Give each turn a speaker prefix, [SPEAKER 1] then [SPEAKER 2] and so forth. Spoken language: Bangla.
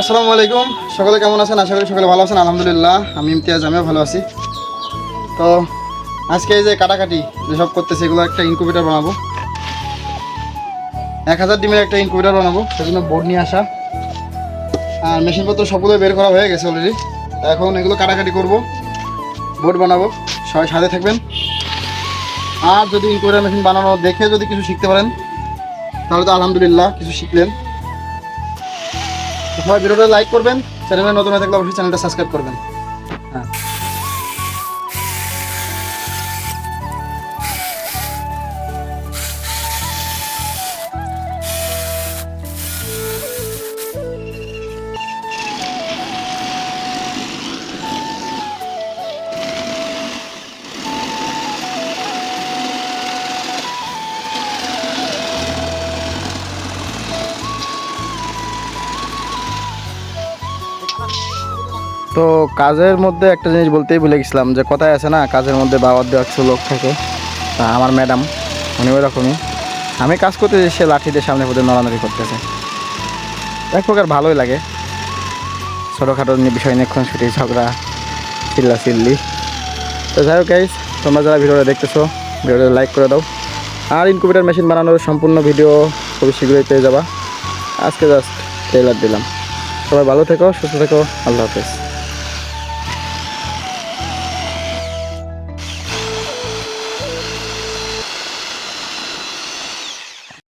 [SPEAKER 1] আসসালামু আলাইকুম। সকলে কেমন আছেন? আশা করি সকলে ভালো আছেন। আলহামদুলিল্লাহ, আমি ইমতিয়াজ, আমিও ভালো আছি। তো, আজকে এই যে কাটাকাটি যেসব করতেছে, এগুলো একটা ইনকুবেটার বানাবো। এক হাজার ডিমের একটা ইনকুবেটার বানাবো, সেজন্য বোর্ড নিয়ে আসা। আর মেশিনপত্র সবগুলো বের করা হয়ে গেছে অলরেডি এখন এগুলো কাটাকাটি করব বোর্ড বানাবো, সবাই সাথে থাকবেন। আর যদি ইনকুবেটার মেশিন বানানো দেখে যদি কিছু শিখতে পারেন, তাহলে তো আলহামদুলিল্লাহ, কিছু শিখলেন। সবাই ভিডিওটা লাইক করবেন চ্যানেলে নতুন হয়ে থাকলে অবশ্যই চ্যানেলটা সাবস্ক্রাইব করবেন। হ্যাঁ। তো কাজের মধ্যে একটা জিনিস বলতেই ভুলে গেছিলাম যে কথায় আছে না, কাজের মধ্যে বাবার দেওয়া কিছু লোক থাকে, তা আমার ম্যাডাম, উনি ওই রকমই আমি কাজ করতে যে সে লাঠি দিয়ে সামনে পথে নড়ানড়ি করতেছে। এক প্রকার ভালোই লাগে। ছোটোখাটো বিষয় নিয়ে খুনসুটি, ঝগড়া চিল্লা চিল্লি তো যাই হোক গাইস তোমরা যারা ভিডিওটা দেখতেছো, ভিডিওটা লাইক করে দাও। আর ইনকুবেটার মেশিন বানানোর সম্পূর্ণ ভিডিও খুবই শীঘ্রই পেয়ে যাবা। আজকে জাস্ট ট্রেলার দিলাম। সবাই ভালো থেকো, সুস্থ থেকো, আল্লাহ হাফেজ।